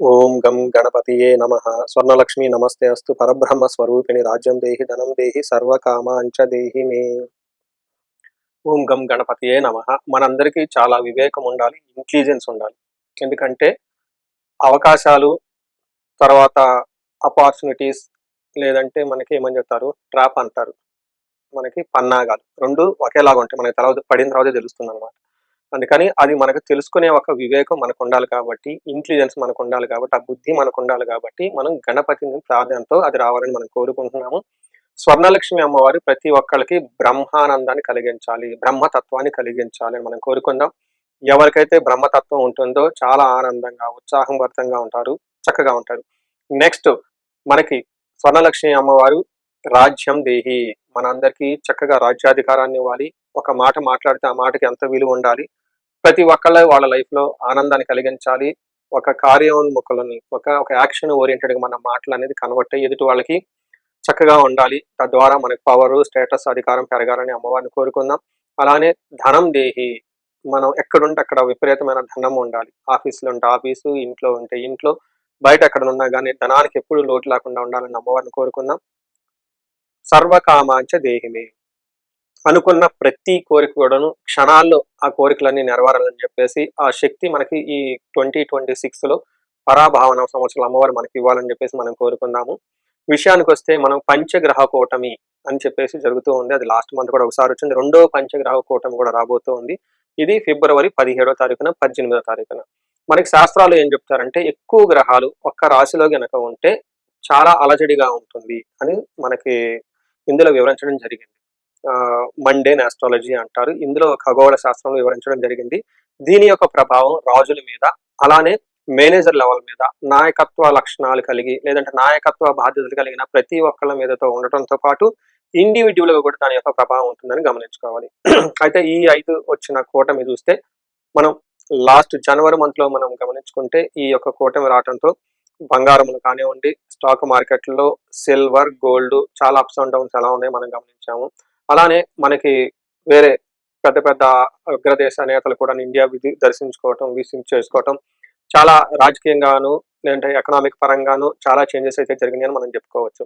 ఓం గం గణపతియే నమ. స్వర్ణలక్ష్మి నమస్తే అస్తు. పరబ్రహ్మ స్వరూపిణి రాజ్యం దేహి ధనం దేహి సర్వకామాంచ దేహి మే. ఓం గం గణపతియే నమ. మనందరికీ చాలా వివేకం ఉండాలి ఇంటెలిజెన్స్ ఉండాలి. ఎందుకంటే అవకాశాలు తర్వాత అపార్చునిటీస్ లేదంటే మనకి ఏమని చెప్తారు? ట్రాప్ అంటారు. మనకి పన్నాగాలు. రెండు ఒకేలాగా ఉంటాయి మనకి తర్వాత పడిన తర్వాత తెలుస్తుంది అనమాట అందుకని అది మనకు తెలుసుకునే ఒక వివేకం మనకు ఉండాలి కాబట్టి ఇంటెలిజెన్స్ మనకు ఉండాలి కాబట్టి ఆ బుద్ధి మనకు ఉండాలి కాబట్టి మనం గణపతిని ప్రార్థనతో అది రావాలని మనం కోరుకుంటున్నాము. స్వర్ణలక్ష్మి అమ్మవారు ప్రతి ఒక్కరికి బ్రహ్మానందాన్ని కలిగించాలి బ్రహ్మతత్వాన్ని కలిగించాలి అని మనం కోరుకుందాం. ఎవరికైతే బ్రహ్మతత్వం ఉంటుందో చాలా ఆనందంగా ఉత్సాహభరితంగా ఉంటారు చక్కగా ఉంటారు. నెక్స్ట్ మనకి స్వర్ణలక్ష్మి అమ్మవారు రాజ్యం దేహి. మనందరికీ చక్కగా రాజ్యాధికారాన్ని ఇవ్వాలి. ఒక మాట మాట్లాడితే ఆ మాటకి ఎంత విలువ ఉండాలి? ప్రతి ఒక్కళ్ళ వాళ్ళ లైఫ్లో ఆనందాన్ని కలిగించాలి. ఒక కార్యోన్ముఖులని ఒక ఒక యాక్షన్ ఓరియంటెడ్గా మన మాటలు అనేది కన్వర్ట్ అయ్యి ఎదుటి వాళ్ళకి చక్కగా ఉండాలి. తద్వారా మనకు పవర్ స్టేటస్ అధికారం పెరగాలని అమ్మవారిని కోరుకుందాం. అలానే ధనం దేహి మనం ఎక్కడుంటే అక్కడ విపరీతమైన ధనం ఉండాలి. ఆఫీసులో ఉంటే ఆఫీసు ఇంట్లో ఉంటే ఇంట్లో బయట ఎక్కడ ఉన్నా కానీ ధనానికి ఎప్పుడు లోటు లేకుండా ఉండాలని అమ్మవారిని కోరుకుందాం. సర్వకామాంచ దేహిమే. అనుకున్న ప్రతి కోరిక కూడాను క్షణాల్లో ఆ కోరికలన్నీ నెరవేరాలని చెప్పేసి ఆ శక్తి మనకి ఈ ట్వంటీ ట్వంటీ సిక్స్లో పరాభావన సంవత్సరం అమ్మవారు మనకి ఇవ్వాలని చెప్పేసి మనం కోరుకుందాము. విషయానికి వస్తే మనం పంచగ్రహ కూటమి అని చెప్పేసి జరుగుతూ ఉంది. అది లాస్ట్ మంత్ కూడా ఒకసారి వచ్చింది. రెండో పంచగ్రహ కూటమి కూడా రాబోతూ ఉంది. ఇది ఫిబ్రవరి పదిహేడో తారీఖున పద్దెనిమిదో తారీఖున. మనకి శాస్త్రాలు ఏం చెప్తారంటే ఎక్కువ గ్రహాలు ఒక్క రాశిలో గనక ఉంటే చాలా అలజడిగా ఉంటుంది అని మనకి ఇందులో వివరించడం జరిగింది. మండేన్ ఆస్ట్రాలజీ అంటారు. ఇందులో ఖగోళ శాస్త్రంలో వివరించడం జరిగింది. దీని యొక్క ప్రభావం రాజుల మీద అలానే మేనేజర్ లెవెల్ మీద నాయకత్వ లక్షణాలు కలిగి లేదంటే నాయకత్వ బాధ్యతలు కలిగిన ప్రతి ఒక్కళ్ళ మీదతో ఉండటంతో పాటు ఇండివిజువల్గా కూడా దాని యొక్క ప్రభావం ఉంటుందని గమనించుకోవాలి. అయితే ఈ ఐదు వచ్చిన కూటమి చూస్తే మనం లాస్ట్ జనవరి మంత్లో మనం గమనించుకుంటే ఈ యొక్క కూటమి రావడంతో బంగారములు కానివ్వండి స్టాక్ మార్కెట్లో సిల్వర్ గోల్డ్ చాలా అప్స్ అండ్ డౌన్స్ ఎలా ఉన్నాయి మనం గమనించాము. అలానే మనకి వేరే పెద్ద పెద్ద అగ్రదేశ నేతలు కూడా ఇండియా విధి దర్శించుకోవటం విజిట్ చేసుకోవటం చాలా రాజకీయంగాను లేదంటే ఎకనామిక్ పరంగాను చాలా చేంజెస్ అయితే జరిగినాయని మనం చెప్పుకోవచ్చు.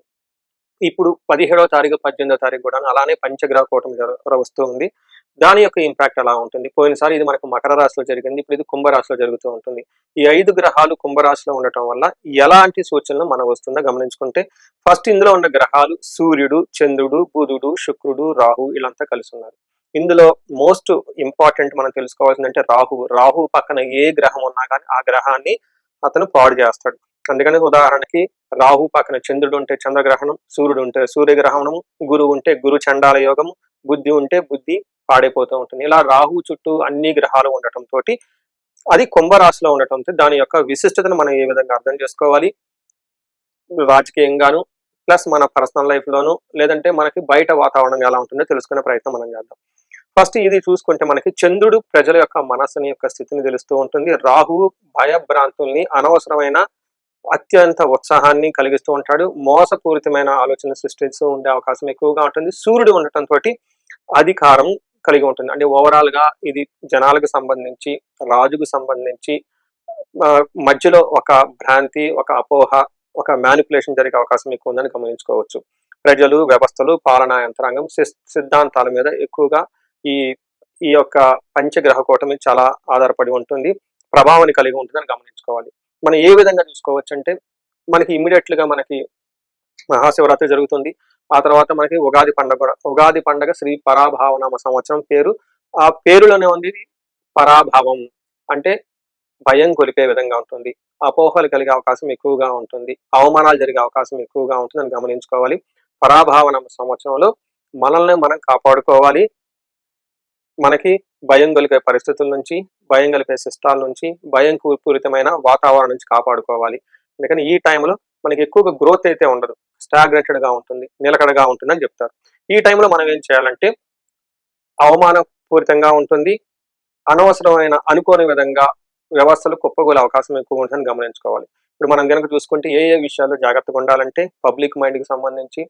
ఇప్పుడు పదిహేడో తారీఖు పద్దెనిమిదో తారీఖు కూడా అలానే పంచగ్రహ కూటమి వస్తూ ఉంది. దాని యొక్క ఇంపాక్ట్ అలా ఉంటుంది? పోయినసారి ఇది మనకు మకర రాశిలో జరిగింది ఇప్పుడు ఇది కుంభరాశిలో జరుగుతూ ఉంటుంది. ఈ ఐదు గ్రహాలు కుంభరాశిలో ఉండటం వల్ల ఎలాంటి సూచనలు మనకు వస్తుందో గమనించుకుంటే ఫస్ట్ ఇందులో ఉన్న గ్రహాలు సూర్యుడు చంద్రుడు బుధుడు శుక్రుడు రాహు ఇలాంతా కలిసి ఉన్నారు. ఇందులో మోస్ట్ ఇంపార్టెంట్ మనం తెలుసుకోవాల్సిందంటే రాహు. రాహు పక్కన ఏ గ్రహం ఉన్నా కానీ ఆ గ్రహాన్ని అతను పాడు చేస్తాడు. అందుకని ఉదాహరణకి రాహు పక్కన చంద్రుడు ఉంటే చంద్రగ్రహణం సూర్యుడు ఉంటే సూర్యగ్రహణం గురువు ఉంటే గురు చండాల యోగం బుద్ధి ఉంటే బుద్ధి పాడైపోతూ ఉంటుంది. ఇలా రాహు చుట్టూ అన్ని గ్రహాలు ఉండటం తోటి అది కుంభరాశిలో ఉండటంతో దాని యొక్క విశిష్టతను మనం ఏ విధంగా అర్థం చేసుకోవాలి? రాజకీయంగాను ప్లస్ మన పర్సనల్ లైఫ్ లోను లేదంటే మనకి బయట వాతావరణం ఎలా ఉంటుందో తెలుసుకునే ప్రయత్నం మనం చేద్దాం. ఫస్ట్ ఇది చూసుకుంటే మనకి చంద్రుడు ప్రజల యొక్క మనస్సుని యొక్క స్థితిని తెలుస్తూ ఉంటుంది. రాహువు భయభ్రాంతుల్ని అనవసరమైన అత్యంత ఉత్సాహాన్ని కలిగిస్తూ ఉంటాడు. మోసపూరితమైన ఆలోచన సృష్టిస్తూ ఉండే అవకాశం ఎక్కువగా ఉంటుంది. సూర్యుడు ఉండటం తోటి అధికారం కలిగి ఉంటుంది. అంటే ఓవరాల్గా ఇది జనాలకు సంబంధించి రాజుకు సంబంధించి మధ్యలో ఒక భ్రాంతి ఒక అపోహ ఒక మ్యానిపులేషన్ జరిగే అవకాశం ఎక్కువ ఉందని గమనించుకోవచ్చు. ప్రజలు వ్యవస్థలు పాలనా యంత్రాంగం సిద్ధాంతాల మీద ఎక్కువగా ఈ ఈ యొక్క పంచగ్రహ కూటమి చాలా ఆధారపడి ఉంటుంది. ప్రభావాన్ని కలిగి ఉంటుందని గమనించుకోవాలి. మనం ఏ విధంగా చూసుకోవచ్చు అంటే మనకి ఇమీడియట్గా మనకి మహాశివరాత్రి జరుగుతుంది. ఆ తర్వాత మనకి ఉగాది పండుగ కూడా. ఉగాది పండుగ శ్రీ పరాభావనామ సంవత్సరం పేరు. ఆ పేరులోనే ఉంది పరాభావం. అంటే భయం కొలిపే విధంగా ఉంటుంది. అపోహలు కలిగే అవకాశం ఎక్కువగా ఉంటుంది. అవమానాలు జరిగే అవకాశం ఎక్కువగా ఉంటుందని గమనించుకోవాలి. పరాభావనామ సంవత్సరంలో మనల్ని మనం కాపాడుకోవాలి. మనకి భయం కలిపే పరిస్థితుల నుంచి భయం కలిపే సిస్టాల నుంచి భయం పూరితమైన వాతావరణం నుంచి కాపాడుకోవాలి. అందుకని ఈ టైంలో మనకి ఎక్కువగా గ్రోత్ అయితే ఉండదు. స్టాగ్నేటెడ్గా ఉంటుంది నిలకడగా ఉంటుంది అని చెప్తారు. ఈ టైంలో మనం ఏం చేయాలంటే అవమానపూరితంగా ఉంటుంది. అనవసరమైన అనుకోని విధంగా వ్యవస్థలు కుప్పగోలే అవకాశం ఎక్కువ ఉంటుందని గమనించుకోవాలి. ఇప్పుడు మనం కనుక చూసుకుంటే ఏ ఏ విషయాల్లో జాగ్రత్తగా ఉండాలంటే పబ్లిక్ మైండ్కి సంబంధించి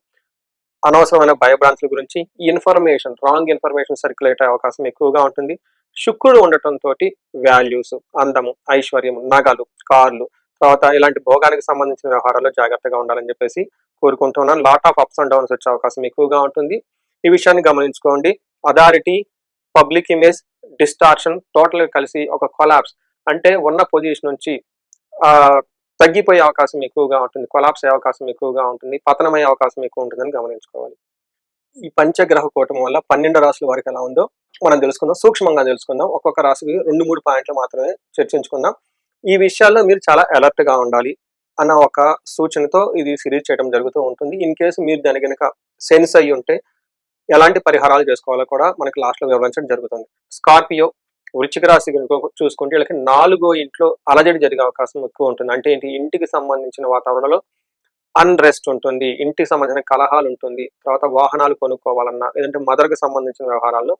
అనవసరమైన భయభ్రాంతుల గురించి ఇన్ఫర్మేషన్ రాంగ్ ఇన్ఫర్మేషన్ సర్క్యులేట్ అయ్యే అవకాశం ఎక్కువగా ఉంటుంది. శుక్రుడు ఉండటంతో వాల్యూస్ అందము ఐశ్వర్యం నగలు కార్లు తర్వాత ఇలాంటి భోగానికి సంబంధించిన వ్యవహారాల్లో జాగ్రత్తగా ఉండాలని చెప్పేసి కోరుకుంటున్నాను. Lot of ups and downs వచ్చే అవకాశం ఎక్కువగా ఉంటుంది. ఈ విషయాన్ని గమనించుకోండి. Authority public image distortion total కలిసి ఒక కొలాప్స్ అంటే ఉన్న పొజిషన్ నుంచి తగ్గిపోయే అవకాశం ఎక్కువగా ఉంటుంది. కొలాప్స్ అయ్యే అవకాశం ఎక్కువగా ఉంటుంది. పతనమయ్యే అవకాశం ఎక్కువ ఉంటుందని గమనించుకోవాలి. ఈ పంచగ్రహ కూటమి వల్ల పన్నెండు రాసుల వరకు ఎలా ఉందో మనం తెలుసుకుందాం సూక్ష్మంగా తెలుసుకుందాం. ఒక్కొక్క రాశికి రెండు మూడు పాయింట్లు మాత్రమే చర్చించుకుందాం. ఈ విషయాల్లో మీరు చాలా అలర్ట్గా ఉండాలి అన్న ఒక సూచనతో ఇది సిరీస్ చేయడం జరుగుతూ ఉంటుంది. ఇన్ కేసు మీరు దాని కనుక సెన్స్ అయ్యి ఉంటే ఎలాంటి పరిహారాలు చేసుకోవాలో కూడా మనకి లాస్ట్లో వివరించడం జరుగుతుంది. స్కార్పియో వృచ్చిక రాశి చూసుకుంటే వీళ్ళకి నాలుగో ఇంట్లో అలజడి జరిగే అవకాశం ఎక్కువ ఉంటుంది. అంటే ఏంటి? ఇంటికి సంబంధించిన వాతావరణంలో అన్రెస్ట్ ఉంటుంది. ఇంటికి సంబంధించిన కలహాలు ఉంటుంది. తర్వాత వాహనాలు కొనుక్కోవాలన్నా లేదంటే మదర్కి సంబంధించిన వ్యవహారాల్లో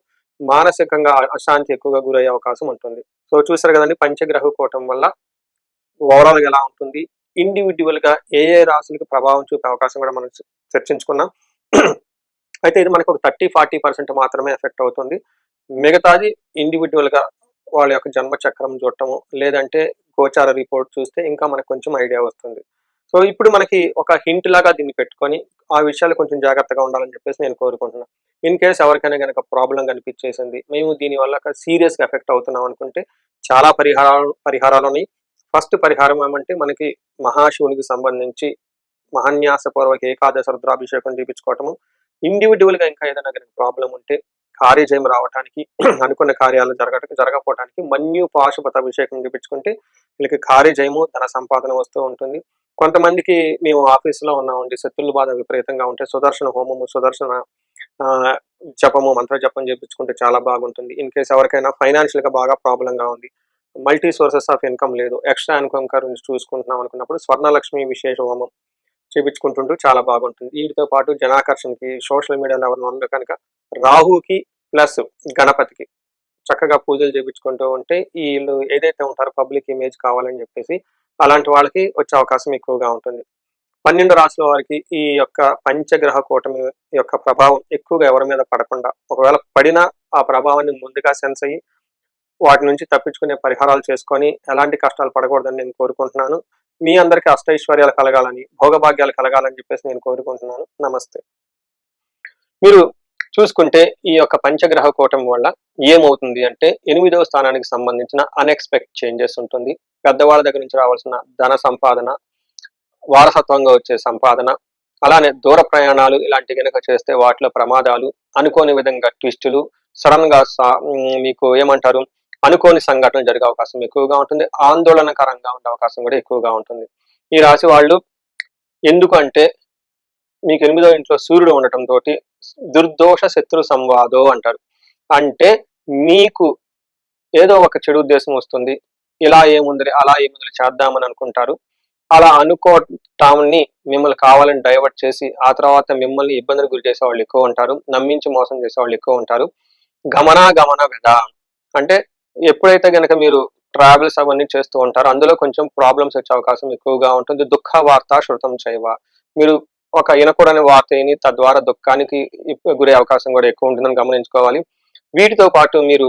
మానసికంగా అశాంతి ఎక్కువగా గురయ్యే అవకాశం ఉంటుంది. సో చూసారు కదండి పంచగ్రహ కూటం వల్ల ఓవరాల్గా ఎలా ఉంటుంది? ఇండివిజువల్గా ఏ ఏ రాశులకు ప్రభావం చూపే అవకాశం కూడా మనం చర్చించుకున్నాం. అయితే ఇది మనకు ఒక థర్టీ ఫార్టీ పర్సెంట్ మాత్రమే ఎఫెక్ట్ అవుతుంది. మిగతాది ఇండివిజువల్గా వాళ్ళ యొక్క జన్మ చక్రం చూడటము లేదంటే గోచార రిపోర్ట్ చూస్తే ఇంకా మనకు కొంచెం ఐడియా వస్తుంది. సో ఇప్పుడు మనకి ఒక హింట్ లాగా దీన్ని పెట్టుకొని ఆ విషయాలు కొంచెం జాగ్రత్తగా ఉండాలని చెప్పేసి నేను కోరుకుంటున్నాను ఇన్ కేస్ ఎవరికైనా కనుక ప్రాబ్లం కనిపించేసింది మేము దీని వల్ల సీరియస్గా ఎఫెక్ట్ అవుతున్నాం అనుకుంటే చాలా పరిహారాలు పరిహారాలు ఉన్నాయి. ఫస్ట్ పరిహారం ఏమంటే మనకి మహాశివునికి సంబంధించి మహాన్యాసపూర్వక ఏకాదశ రుద్రాభిషేకం చూపించుకోవటము ఇండివిజువల్గా ఇంకా ఏదైనా కనుక ప్రాబ్లం ఉంటే కార్యజయం రావటానికి అనుకున్న కార్యాలు జరగటం జరగకపోవటానికి మన్యు పాశుపత అభిషేకం చూపించుకుంటే వీళ్ళకి కార్యజయము ధన సంపాదన వస్తూ ఉంటుంది. కొంతమందికి మేము ఆఫీసులో ఉన్నామండి శత్రుల బాధ విపరీతంగా ఉంటే సుదర్శన హోమము సుదర్శన ఆ, జపము మంత్ర జపం చేపించుకుంటే చాలా బాగుంటుంది. ఇన్ కేస్ ఎవరికైనా ఫైనాన్షియల్గా బాగా ప్రాబ్లంగా ఉంది. మల్టీ సోర్సెస్ ఆఫ్ ఇన్కమ్ లేదు. ఎక్స్ట్రా ఇన్కమ్ గురించి చూసుకుంటున్నాం అనుకున్నప్పుడు స్వర్ణలక్ష్మి విశేష హోమం. చేపించుకుంటుంటూ చాలా బాగుంటుంది. వీటితో పాటు జనాకర్షణకి సోషల్ మీడియాలో ఎవరిని ఉన్న కనుక రాహుకి ప్లస్ గణపతికి చక్కగా పూజలు చేపించుకుంటూ ఉంటే వీళ్ళు ఏదైతే ఉంటారో పబ్లిక్ ఇమేజ్ కావాలని చెప్పేసి అలాంటి వాళ్ళకి వచ్చే అవకాశం ఎక్కువగా ఉంటుంది. పన్నెండు రాసుల వారికి ఈ యొక్క పంచగ్రహ కూటమి యొక్క ప్రభావం ఎక్కువగా ఎవరి మీద పడకుండా ఒకవేళ పడినా ఆ ప్రభావాన్ని ముందుగా సెన్స్ అయ్యి వాటి నుంచి తప్పించుకునే పరిహారాలు చేసుకొని ఎలాంటి కష్టాలు పడకూడదని నేను కోరుకుంటున్నాను. మీ అందరికీ అష్టైశ్వర్యాలు కలగాలని భోగభాగ్యాలు కలగాలని చెప్పేసి నేను కోరుకుంటున్నాను. నమస్తే. మీరు చూసుకుంటే ఈ యొక్క పంచగ్రహ కూటమి వల్ల ఏమవుతుంది అంటే ఎనిమిదవ స్థానానికి సంబంధించిన అన్ఎక్స్పెక్ట్ చేంజెస్ ఉంటుంది. పెద్దవాళ్ళ దగ్గర నుంచి రావాల్సిన ధన సంపాదన వారసత్వంగా వచ్చే సంపాదన అలానే దూర ప్రయాణాలు ఇలాంటి కనుక చేస్తే వాటిలో ప్రమాదాలు అనుకోని విధంగా ట్విస్టులు సడన్గా సా- మీకు ఏమంటారు? అనుకోని సంఘటనలు జరిగే అవకాశం ఎక్కువగా ఉంటుంది. ఆందోళనకరంగా ఉండే అవకాశం కూడా ఎక్కువగా ఉంటుంది. ఈ రాశి వాళ్ళు ఎందుకంటే మీకు ఎనిమిదో ఇంట్లో సూర్యుడు ఉండటం తోటి దుర్దోష శత్రు సంవాదో అంటారు. అంటే మీకు ఏదో ఒక చెడు ఉద్దేశం వస్తుంది. ఇలా ఏముంది అలా ఏముంది చేద్దామని అనుకుంటారు. అలా అనుకోవటాన్ని మిమ్మల్ని కావాలని డైవర్ట్ చేసి ఆ తర్వాత మిమ్మల్ని ఇబ్బందులు గురి చేసే వాళ్ళు ఎక్కువ ఉంటారు. నమ్మించి మోసం చేసే వాళ్ళు ఎక్కువ ఉంటారు. గమనాగమన గమన అంటే ఎప్పుడైతే గనక మీరు ట్రావెల్స్ అవన్నీ చేస్తూ ఉంటారో అందులో కొంచెం ప్రాబ్లమ్స్ వచ్చే అవకాశం ఎక్కువగా ఉంటుంది. దుఃఖ వార్త శృతం చేయవ. మీరు ఒక వినకూడని వార్త విని తద్వారా దుఃఖానికి గురే అవకాశం కూడా ఎక్కువ ఉంటుందని గమనించుకోవాలి. వీటితో పాటు మీరు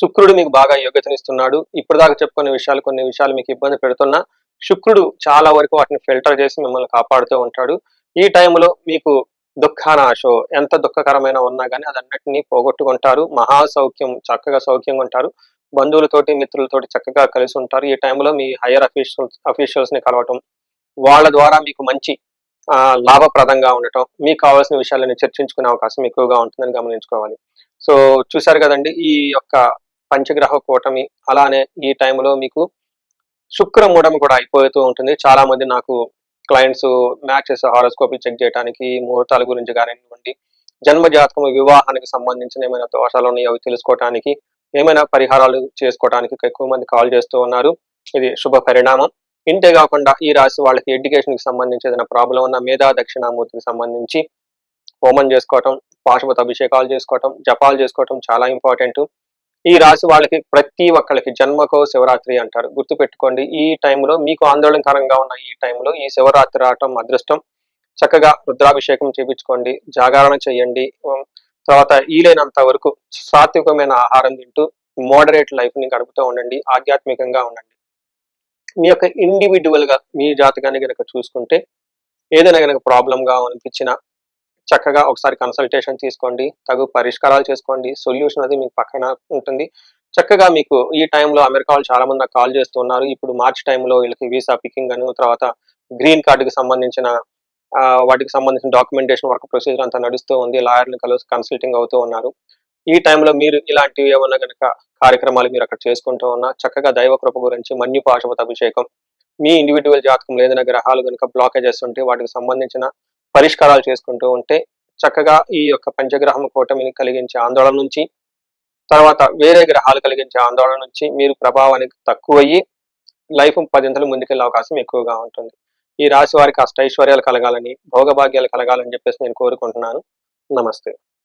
శుక్రుడు మీకు బాగా యోగ్యతనిస్తున్నాడు. ఇప్పుడు దాకా చెప్పుకునే విషయాలు కొన్ని విషయాలు మీకు ఇబ్బంది పెడుతున్నా శుక్రుడు చాలా వరకు వాటిని ఫిల్టర్ చేసి మిమ్మల్ని కాపాడుతూ ఉంటాడు. ఈ టైంలో మీకు దుఃఖానాశో ఎంత దుఃఖకరమైన ఉన్నా కానీ అదన్నిటినీ పోగొట్టుకుంటారు. మహా సౌఖ్యం చక్కగా సౌఖ్యంగా ఉంటారు. బంధువులతోటి మిత్రులతోటి చక్కగా కలిసి ఉంటారు. ఈ టైంలో మీ హైయర్ అఫీషియల్స్ అఫీషియల్స్ని కలవటం వాళ్ళ ద్వారా మీకు మంచి లాభప్రదంగా ఉండటం మీకు కావాల్సిన విషయాలను చర్చించుకునే అవకాశం ఎక్కువగా ఉంటుందని గమనించుకోవాలి. సో చూశారు కదండి ఈ యొక్క పంచగ్రహ కూటమి. అలానే ఈ టైంలో మీకు శుక్రమూఢం కూడా అయిపోతూ ఉంటుంది. చాలా మంది నాకు క్లయింట్స్ మ్యాచెస్ హారోస్కోప్లు చెక్ చేయడానికి ముహూర్తాల గురించి కానివ్వండి జన్మ జాతకము వివాహానికి సంబంధించిన ఏమైనా దోషాలు ఉన్నాయో అవి తెలుసుకోవడానికి ఏమైనా పరిహారాలు చేసుకోవడానికి ఎక్కువ మంది కాల్ చేస్తూ ఉన్నారు. ఇది శుభ పరిణామం. ఇంతే కాకుండా ఈ రాశి వాళ్ళకి ఎడ్యుకేషన్కి సంబంధించి ఏదైనా ప్రాబ్లం ఉన్న మేధా దక్షిణామూర్తికి సంబంధించి హోమం చేసుకోవటం పాశుపత అభిషేకాలు చేసుకోవటం జపాలు చేసుకోవటం చాలా ఇంపార్టెంట్. ఈ రాశి వాళ్ళకి ప్రతి ఒక్కళ్ళకి జన్మకో శివరాత్రి అంటారు. గుర్తుపెట్టుకోండి ఈ టైంలో మీకు ఆందోళనకరంగా ఉన్న ఈ టైంలో ఈ శివరాత్రి రావటం అదృష్టం. చక్కగా రుద్రాభిషేకం చేపించుకోండి జాగరణ చేయండి. తర్వాత వీలైనంత వరకు సాత్వికమైన ఆహారం తింటూ మోడరేట్ లైఫ్ని గడుపుతూ ఉండండి ఆధ్యాత్మికంగా ఉండండి. మీ యొక్క ఇండివిజువల్గా మీ జాతకాన్ని కనుక చూసుకుంటే ఏదైనా కనుక ప్రాబ్లంగా అనిపించినా చక్కగా ఒకసారి కన్సల్టేషన్ తీసుకోండి తగు పరిష్కారాలు చేసుకోండి సొల్యూషన్ అది మీకు పక్కన ఉంటుంది. చక్కగా మీకు ఈ టైంలో అమెరికా వాళ్ళు చాలా మంది నాకు కాల్ చేస్తున్నారు ఇప్పుడు మార్చ్ టైంలో వీళ్ళకి వీసా పికింగ్ అని తర్వాత గ్రీన్ కార్డుకి సంబంధించిన వాటికి సంబంధించిన డాక్యుమెంటేషన్ వర్క్ ప్రొసీజర్ అంతా నడుస్తూ ఉంది. లాయర్ని కలిసి కన్సల్టింగ్ అవుతూ ఉన్నారు. ఈ టైంలో మీరు ఇలాంటివి ఏమన్నా కనుక కార్యక్రమాలు మీరు అక్కడ చేసుకుంటూ ఉన్నా చక్కగా దైవ కృప గురించి మన్యు పాశుపత అభిషేకం మీ ఇండివిజువల్ జాతకం ఏదైనా గ్రహాలు కనుక బ్లాకేజెస్ ఉంటే వాటికి సంబంధించిన పరిష్కారాలు చేసుకుంటూ ఉంటే చక్కగా ఈ యొక్క పంచగ్రహం కూటమిని కలిగించే ఆందోళన నుంచి తర్వాత వేరే గ్రహాలు కలిగించే ఆందోళన నుంచి మీరు ప్రభావానికి తక్కువయ్యి లైఫ్ పదింతలు ముందుకెళ్ళే అవకాశం ఎక్కువగా ఉంటుంది. ఈ రాశి వారికి అష్టైశ్వర్యాలు కలగాలని భోగభాగ్యాలు కలగాలని చెప్పేసి నేను కోరుకుంటున్నాను. నమస్తే.